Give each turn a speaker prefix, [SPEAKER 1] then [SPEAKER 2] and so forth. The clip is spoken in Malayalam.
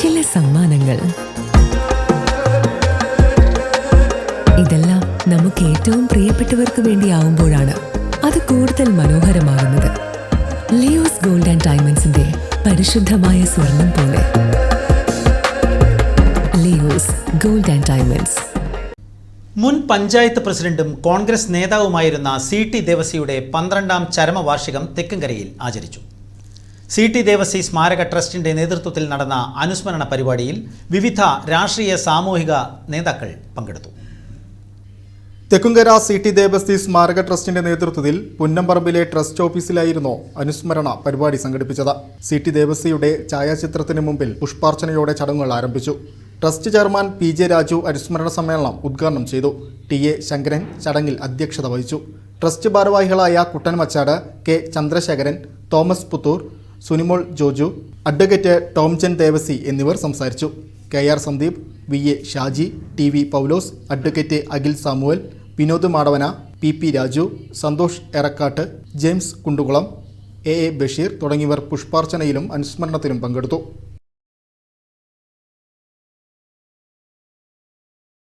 [SPEAKER 1] ചില സമ്മാനങ്ങൾ. ഇതെല്ലാം നമുക്ക് ഏറ്റവും പ്രിയപ്പെട്ടവർക്ക് വേണ്ടിയാവുമ്പോഴാണ് അത് കൂടുതൽ മനോഹരമാകുന്നത്. ലിയോസ് ഗോൾഡ് ആൻഡ് ഡയമണ്ട്സിന്റെ പരിശുദ്ധമായ സ്വർണം പോലെ. Leo's gold and diamonds.
[SPEAKER 2] മുൻ പഞ്ചായത്ത് പ്രസിഡന്റും കോൺഗ്രസ് നേതാവുമായിരുന്ന സി ടി ദേവസിയുടെ പന്ത്രണ്ടാം ചരമവാർഷികം തെക്കുംകരയിൽ ആചരിച്ചു. സി ടി ദേവസി സ്മാരക ട്രസ്റ്റിന്റെ നേതൃത്വത്തിൽ നടന്ന അനുസ്മരണ പരിപാടിയിൽ വിവിധ രാഷ്ട്രീയ സാമൂഹിക നേതാക്കൾ പങ്കെടുത്തു.
[SPEAKER 3] തെക്കുംകര സി ടി ദേവസ്തി സ്മാരക ട്രസ്റ്റിന്റെ നേതൃത്വത്തിൽ പുന്നമ്പറമ്പിലെ ട്രസ്റ്റ് ഓഫീസിലായിരുന്നു അനുസ്മരണ പരിപാടി സംഘടിപ്പിച്ചത്. സി ടി ദേവസ്തിയുടെ ഛായാചിത്രത്തിന് മുമ്പിൽ പുഷ്പാർച്ചനയോടെ ചടങ്ങുകൾ ആരംഭിച്ചു. Trust chairman P J Raju അനുസ്മരണ സമ്മേളനം ഉദ്ഘാടനം ചെയ്തു. ടി എ ശങ്കരൻ ചടങ്ങിൽ അധ്യക്ഷത വഹിച്ചു. ട്രസ്റ്റ് ഭാരവാഹികളായ Kuttan Machad K Chandrasekharan Thomas Puthur Sunimol Joju advocate Tomjan Devasi എന്നിവർ സംസാരിച്ചു. K R Sandeep V A Shaji T V Paulose advocate Akhil Samuel Vinod Madavana P P Raju Santhosh Erakkat James Kundukulam A A Basheer തുടങ്ങിയവർ പുഷ്പാർച്ചനയിലും അനുസ്മരണത്തിലും പങ്കെടുത്തു.